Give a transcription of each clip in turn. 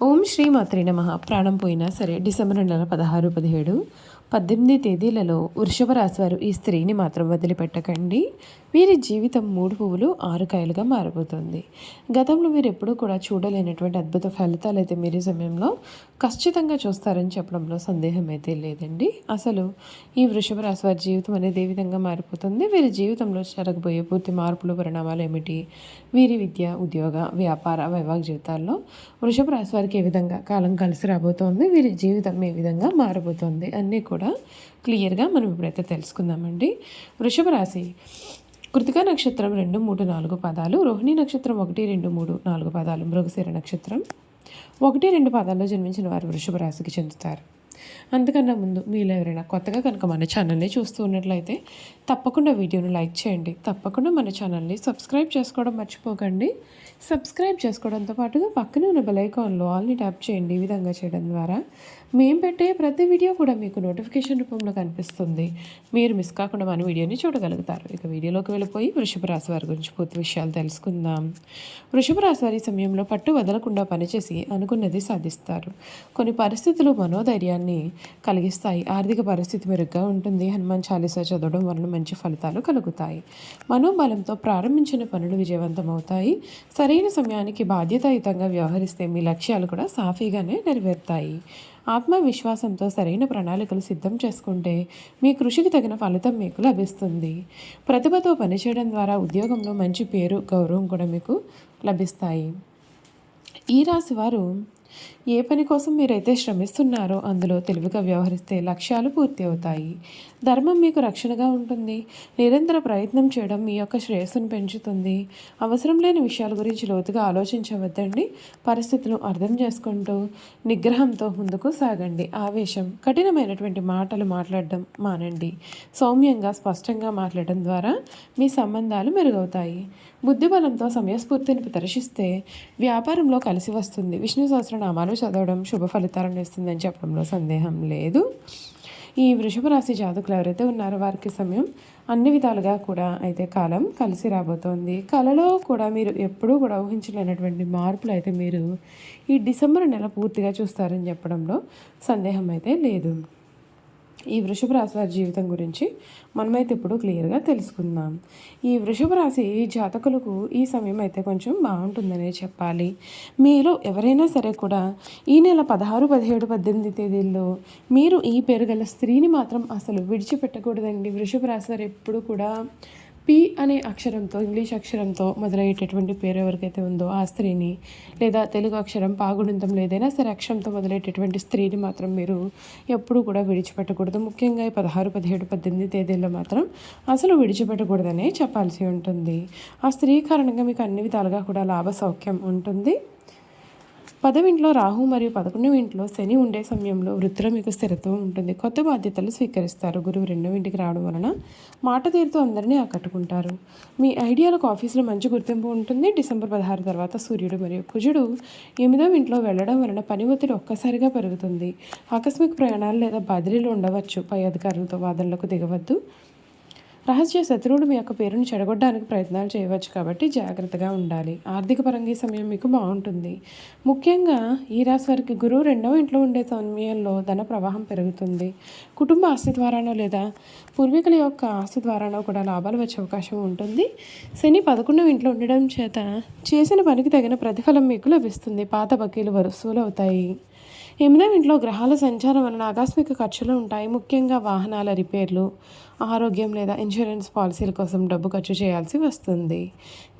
ఓం శ్రీ మాత్రే నమ. ప్రాణం పోయినా సరే డిసెంబర్ నెల పదహారు పదిహేడు పద్దెనిమిది తేదీలలో వృషభ రాశి వారు ఈ స్త్రీని మాత్రం వదిలిపెట్టకండి. వీరి జీవితం మూడు పువ్వులు ఆరు కాయలుగా మారిపోతుంది. గతంలో మీరు ఎప్పుడూ కూడా చూడలేనటువంటి అద్భుత ఫలితాలు అయితే మీరు సమయంలో ఖచ్చితంగా చూస్తారని చెప్పడంలో సందేహం అయితే లేదండి. అసలు ఈ వృషభ రాశి వారి జీవితం అనేది ఏ విధంగా మారిపోతుంది? వీరి జీవితంలో జరగబోయే పూర్తి మార్పులు పరిణామాలు ఏమిటి? వీరి విద్య ఉద్యోగ వ్యాపార వైవాహిక జీవితాల్లో వృషభ రాశి వారికి ఏ విధంగా కాలం కలిసి రాబోతోంది? వీరి జీవితం ఏ విధంగా మారబోతోంది? అన్నీ కూడా క్లియర్గా మనం ఇప్పుడైతే తెలుసుకుందామండి. వృషభ రాశి కృతికా నక్షత్రం రెండు మూడు నాలుగు పదాలు రోహిణి నక్షత్రం ఒకటి రెండు మూడు నాలుగు పదాలు మృగశిర నక్షత్రం ఒకటి రెండు పదాల్లో జన్మించిన వారు వృషభ రాశికి చెందుతారు. అంతకన్నా ముందు మీలో ఎవరైనా కొత్తగా కనుక మన ఛానల్ని చూస్తూ ఉన్నట్లయితే తప్పకుండా వీడియోను లైక్ చేయండి. తప్పకుండా మన ఛానల్ని సబ్స్క్రైబ్ చేసుకోవడం మర్చిపోకండి. సబ్స్క్రైబ్ చేసుకోవడంతో పాటుగా పక్కనే ఉన్న బెలైకాన్లో ఆల్ని ట్యాప్ చేయండి ఈ విధంగా చేయడం ద్వారా. మేము పెట్టే ప్రతి వీడియో కూడా మీకు నోటిఫికేషన్ రూపంలో కనిపిస్తుంది. మీరు మిస్ కాకుండా మన వీడియోని చూడగలుగుతారు. ఇక వీడియోలోకి వెళ్ళిపోయి వృషభ రాశి వారి గురించి పూర్తి విషయాలు తెలుసుకుందాం. వృషభ రాశి వారి సమయంలో పట్టు వదలకుండా పనిచేసి అనుకున్నది సాధిస్తారు. కొన్ని పరిస్థితులు మనోధైర్యాన్ని కలిగిస్తాయి. ఆర్థిక పరిస్థితి మెరుగ్గా ఉంటుంది. హనుమాన్ చాలీసా చదవడం వలన మంచి ఫలితాలు కలుగుతాయి. మనోబలంతో ప్రారంభించిన పనులు విజయవంతమవుతాయి. సరైన సమయానికి బాధ్యతాయుతంగా వ్యవహరిస్తే మీ లక్ష్యాలు కూడా సాఫీగానే నెరవేరుతాయి. ఆత్మవిశ్వాసంతో సరైన ప్రణాళికలు సిద్ధం చేసుకుంటే మీ కృషికి తగిన ఫలితం మీకు లభిస్తుంది. ప్రతిభతో పనిచేయడం ద్వారా ఉద్యోగంలో మంచి పేరు గౌరవం కూడా మీకు లభిస్తాయి. ఈ రాశి వారు ఏ పని కోసం మీరైతే శ్రమిస్తున్నారో అందులో తెలివిగా వ్యవహరిస్తే లక్ష్యాలు పూర్తి అవుతాయి. ధర్మం మీకు రక్షణగా ఉంటుంది. నిరంతర ప్రయత్నం చేయడం మీ యొక్క శ్రేయస్సును పెంచుతుంది. అవసరం లేని విషయాల గురించి లోతుగా ఆలోచించవద్దండి. పరిస్థితులు అర్థం చేసుకుంటూ నిగ్రహంతో ముందుకు సాగండి. ఆవేశం కఠినమైనటువంటి మాటలు మాట్లాడడం మానండి. సౌమ్యంగా స్పష్టంగా మాట్లాడడం ద్వారా మీ సంబంధాలు మెరుగవుతాయి. బుద్ధిబలంతో సమయస్ఫూర్తిని ప్రదర్శిస్తే వ్యాపారంలో కలిసి వస్తుంది. విష్ణు నామాలు చదవడం శుభ ఫలితాలను ఇస్తుందని చెప్పడంలో సందేహం లేదు. ఈ వృషభ రాశి జాతకులు ఎవరైతే ఉన్నారో వారికి సమయం అన్ని విధాలుగా కూడా అయితే కాలం కలిసి రాబోతోంది. కళలో కూడా మీరు ఎప్పుడూ కూడా ఊహించలేనటువంటి మార్పులు అయితే మీరు ఈ డిసెంబర్ నెల పూర్తిగా చూస్తారని చెప్పడంలో సందేహం అయితే లేదు. ఈ వృషభ రాశి వారి జీవితం గురించి మనమైతే ఇప్పుడు క్లియర్గా తెలుసుకుందాం. ఈ వృషభ రాశి జాతకులకు ఈ సమయం అయితే కొంచెం బాగుంటుందనే చెప్పాలి. మీరు ఎవరైనా సరే కూడా ఈ నెల పదహారు పదిహేడు పద్దెనిమిది తేదీల్లో మీరు ఈ పేరు గల స్త్రీని మాత్రం అసలు విడిచిపెట్టకూడదండి. వృషభ రాశి వారు ఎప్పుడు కూడా పి అనే అక్షరంతో ఇంగ్లీష్ అక్షరంతో మొదలయ్యేటటువంటి పేరు ఎవరికైతే ఉందో ఆ స్త్రీని లేదా తెలుగు అక్షరం పాగుడింతం లేదైనా సరే అక్షరంతో మొదలయ్యేటటువంటి స్త్రీని మాత్రం మీరు ఎప్పుడూ కూడా విడిచిపెట్టకూడదు. ముఖ్యంగా ఈ పదహారు పదిహేడు పద్దెనిమిది తేదీల్లో మాత్రం అసలు విడిచిపెట్టకూడదనే చెప్పాల్సి ఉంటుంది. ఆ స్త్రీ కారణంగా మీకు అన్ని విధాలుగా కూడా లాభ సౌఖ్యం ఉంటుంది. పదవింట్లో రాహు మరియు పదకొండవ ఇంట్లో శని ఉండే సమయంలో వృత్తిలో మీకు స్థిరత్వం ఉంటుంది. కొత్త బాధ్యతలు స్వీకరిస్తారు. గురువు రెండవ ఇంటికి రావడం వలన మాట తీరుతో అందరినీ ఆకట్టుకుంటారు. మీ ఐడియాలకు ఆఫీసులో మంచి గుర్తింపు ఉంటుంది. డిసెంబర్ పదహారు తర్వాత సూర్యుడు మరియు కుజుడు ఎనిమిదవ ఇంట్లో వెళ్ళడం వలన పని ఒత్తిడి ఒక్కసారిగా పెరుగుతుంది. ఆకస్మిక ప్రయాణాలు లేదా బదిలీలు ఉండవచ్చు. పై అధికారులతో వాదనలకు దిగవద్దు. రహస్య శత్రువుడు మీ యొక్క పేరును చెడగొట్టడానికి ప్రయత్నాలు చేయవచ్చు కాబట్టి జాగ్రత్తగా ఉండాలి. ఆర్థిక పరంగా ఈ సమయం మీకు బాగుంటుంది. ముఖ్యంగా ఈ రాశి వారికి గురువు రెండవ ఇంట్లో ఉండే సమయంలో ధన ప్రవాహం పెరుగుతుంది. కుటుంబ ఆస్తి ద్వారానో లేదా పూర్వీకుల యొక్క ఆస్తి ద్వారానో కూడా లాభాలు వచ్చే అవకాశం ఉంటుంది. శని పదకొండవ ఇంట్లో ఉండడం చేత చేసిన పనికి తగిన ప్రతిఫలం మీకు లభిస్తుంది. పాత బకీలు వరుసలు అవుతాయి. ఎనిమిదవ ఇంట్లో గ్రహాల సంచారం వలన ఆకస్మిక ఖర్చులు ఉంటాయి. ముఖ్యంగా వాహనాల రిపేర్లు ఆరోగ్యం లేదా ఇన్సూరెన్స్ పాలసీల కోసం డబ్బు ఖర్చు చేయాల్సి వస్తుంది.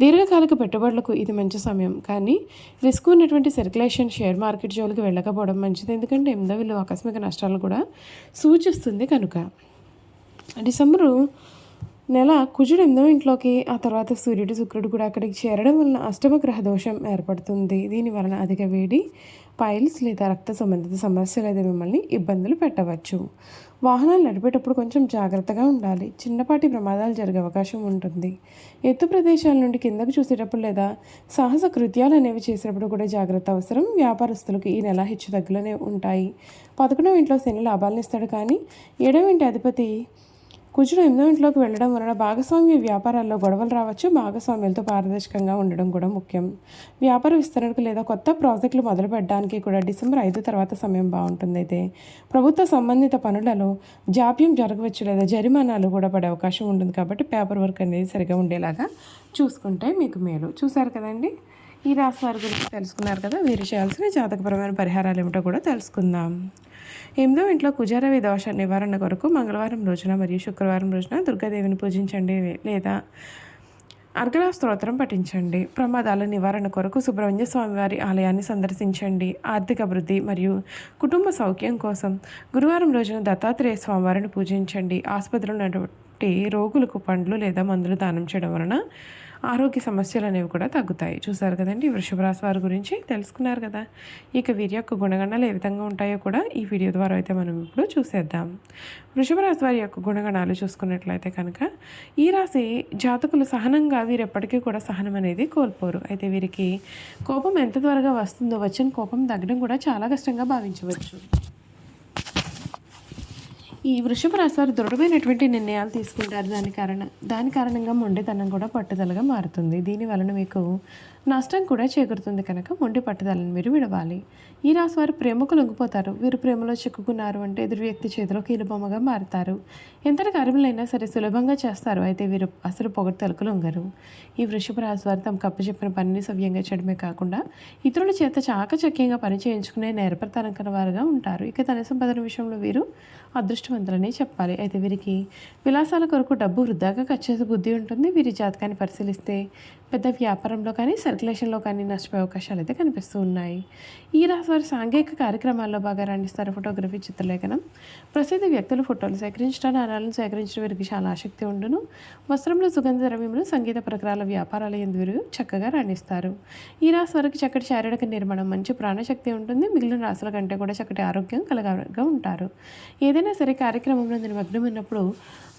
దీర్ఘకాలిక పెట్టుబడులకు ఇది మంచి సమయం. కానీ రిస్క్ ఉన్నటువంటి సర్క్యులేషన్ షేర్ మార్కెట్ జోలికి వెళ్ళకపోవడం మంచిది. ఎందుకంటే ఎనిమిదవ విలువ ఆకస్మిక నష్టాలను కూడా సూచిస్తుంది కనుక. డిసెంబరు నెల కుజుడు ఎనిమిదవ ఇంట్లోకి ఆ తర్వాత సూర్యుడు శుక్రుడు కూడా అక్కడికి చేరడం వలన అష్టమ గ్రహ దోషం ఏర్పడుతుంది. దీని వలన అధిక వేడి పైల్స్ లేదా రక్త సంబంధిత సమస్యలు అయితే మిమ్మల్ని ఇబ్బందులు పెట్టవచ్చు. వాహనాలు నడిపేటప్పుడు కొంచెం జాగ్రత్తగా ఉండాలి. చిన్నపాటి ప్రమాదాలు జరిగే అవకాశం ఉంటుంది. ఎత్తు ప్రదేశాల నుండి కిందకు చూసేటప్పుడు లేదా సాహస కృత్యాలు అనేవి చేసేటప్పుడు కూడా జాగ్రత్త అవసరం. వ్యాపారస్తులకు ఈ నెల హెచ్చు తగ్గులనే ఉంటాయి. పదకొండవ ఇంట్లో శని లాభాలను ఇస్తాడు కానీ ఏడవ ఇంటి అధిపతి కుజుడు ఎనిమిదో ఇంట్లోకి వెళ్ళడం వలన భాగస్వామ్య వ్యాపారాల్లో గొడవలు రావచ్చు. భాగస్వామ్యాలతో పారదర్శకంగా ఉండడం కూడా ముఖ్యం. వ్యాపార విస్తరణకు లేదా కొత్త ప్రాజెక్టులు మొదలు పెట్టడానికి కూడా డిసెంబర్ ఐదు తర్వాత సమయం బాగుంటుంది అయితే. ప్రభుత్వ సంబంధిత పనులలో జాప్యం జరగవచ్చు లేదా జరిమానాలు కూడా పడే అవకాశం ఉంటుంది కాబట్టి పేపర్ వర్క్ అనేది సరిగా ఉండేలాగా చూసుకుంటే మీకు మేలు. చూసారు కదండి? ఈ రాశి వారి గురించి తెలుసుకున్నారు కదా వీరు చేయాల్సిన జాతకపరమైన పరిహారాలు ఏమిటో కూడా తెలుసుకుందాం. ఎనిమిదో ఇంట్లో కుజారవి దోష నివారణ కొరకు మంగళవారం రోజున మరియు శుక్రవారం రోజున దుర్గాదేవిని పూజించండి లేదా అర్గళ స్తోత్రం పఠించండి. ప్రమాదాల నివారణ కొరకు సుబ్రహ్మణ్య స్వామివారి ఆలయాన్ని సందర్శించండి. ఆర్థిక అభివృద్ధి మరియు కుటుంబ సౌఖ్యం కోసం గురువారం రోజున దత్తాత్రేయ స్వామివారిని పూజించండి. ఆసుపత్రిలో ఉన్నటువంటి రోగులకు పండ్లు లేదా మందులు దానం చేయడం వలన ఆరోగ్య సమస్యలు అనేవి కూడా తగ్గుతాయి. చూసారు కదండి? వృషభ రాశి వారి గురించి తెలుసుకున్నారు కదా? ఇక వీరి యొక్క గుణగణాలు ఏ విధంగా ఉంటాయో కూడా ఈ వీడియో ద్వారా అయితే మనం ఇప్పుడు చూసేద్దాం. వృషభ రాశి వారి యొక్క గుణగణాలు చూసుకున్నట్లయితే కనుక ఈ రాశి జాతకులు సహనంగా వీరు ఎప్పటికీ కూడా సహనం అనేది కోల్పోరు. అయితే వీరికి కోపం ఎంత త్వరగా వస్తుందో వచ్చిన కోపం తగ్గడం కూడా చాలా కష్టంగా భావించవచ్చు. ఈ వృషభ రాశి వారు దృఢమైనటువంటి నిర్ణయాలు తీసుకుంటారు. దాని కారణ దాని కారణంగా మొండితనం కూడా పట్టుదలగా మారుతుంది. దీని వలన మీకు నష్టం కూడా చేకూరుతుంది కనుక మొండి పట్టుదలను మీరు విడవాలి. ఈ రాశి వారు ప్రేమకు లొంగిపోతారు. వీరు ప్రేమలో చిక్కుకున్నారు అంటే ఎదురు వ్యక్తి చేతిలో కీలుబొమ్మగా మారుతారు. ఎంతటి కార్యములైనా సరే సులభంగా చేస్తారు. అయితే వీరు అసలు పొగడ్తలకు లొంగరు. ఈ వృషభ రాశి వారు తమకు అప్పచెప్పిన పనిని సవ్యంగా చేయడమే కాకుండా ఇతరుల చేత చాకచక్యంగా పని చేయించుకునే నేర్పరితనం కల వారుగా ఉంటారు. ఇక తన సంపాదన విషయంలో వీరు అదృష్టం అదృష్టవంతులని చెప్పాలి. అయితే వీరికి విలాసాల కొరకు డబ్బు వృద్ధాగా ఖర్చు బుద్ధి ఉంటుంది. వీరి జాతకాన్ని పరిశీలిస్తే పెద్ద వ్యాపారంలో కానీ సర్క్యులేషన్లో కానీ నష్టపోయే అవకాశాలు అయితే కనిపిస్తూ ఉన్నాయి. ఈ రాశి వారు సాంఘిక కార్యక్రమాల్లో బాగా రాణిస్తారు. ఫోటోగ్రఫీ చిత్రలేఖనం ప్రసిద్ధ వ్యక్తుల ఫోటోలు సేకరించడం నాణాలను సేకరించడం వీరికి చాలా ఆసక్తి ఉండును. వస్త్రంలో సుగంధ ద్రవ్యములు సంగీత ప్రకారాల వ్యాపారాలు ఎందు వీరు చక్కగా రాణిస్తారు. ఈ రాశి వారికి చక్కటి శారీరక నిర్మాణం మంచి ప్రాణశక్తి ఉంటుంది. మిగిలిన రాశుల కంటే కూడా చక్కటి ఆరోగ్యం కలగా ఉంటారు. ఏదైనా సరే కార్యక్రమంలో నేను మగ్నమైనప్పుడు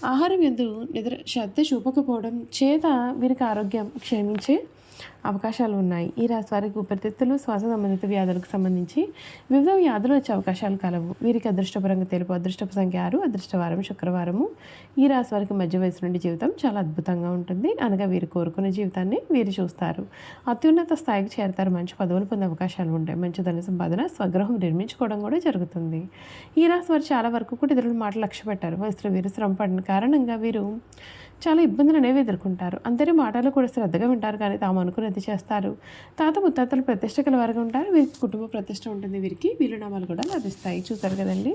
ఆహారం ఎందు నిద్ర శ్రద్ధ చూపకపోవడం చేత వీరికి ఆరోగ్యం క్షీణించే అవకాశాలు ఉన్నాయి ఈ రాశి వారికి ఊపిరితిత్తులు శ్వాస సంబంధిత వ్యాధులకు సంబంధించి వివిధ వ్యాధులు వచ్చే అవకాశాలు కలవు. వీరికి అదృష్టపరంగా తెలుపు అదృష్టపు సంఖ్య ఆరు అదృష్టవారం శుక్రవారము. ఈ రాశి వారికి మధ్య వయసు నుండి జీవితం చాలా అద్భుతంగా ఉంటుంది. అనగా వీరు కోరుకునే జీవితాన్ని వీరు చూస్తారు. అత్యున్నత స్థాయికి చేరతారు. మంచి పదవులు పొందే అవకాశాలు ఉంటాయి. మంచి ధన సంపాదన స్వగృహం నిర్మించుకోవడం కూడా జరుగుతుంది. ఈ రాశి వారు చాలా వరకు కూడా ఇతరుల మాటలు లక్ష్య పెట్టారు వయసులో వీరు శ్రమ పడిన కారణంగా వీరు చాలా ఇబ్బందులు అనేవి ఎదుర్కొంటారు. అందరి మాటలు కూడా శ్రద్ధగా వింటారు కానీ తాము అనుకున్నది చేస్తారు. తాత ముత్తాతలు ప్రతిష్ట కల వారుగా ఉంటారు. వీరికి కుటుంబ ప్రతిష్ట ఉంటుంది వీరికి. వీలునామాలు కూడా లభిస్తాయి. చూసారు కదండి?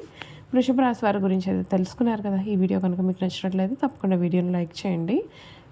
వృషభ రాశి వారి గురించి అయితే తెలుసుకున్నారు కదా. ఈ వీడియో కనుక మీకు నచ్చినట్లయితే తప్పకుండా వీడియోని లైక్ చేయండి.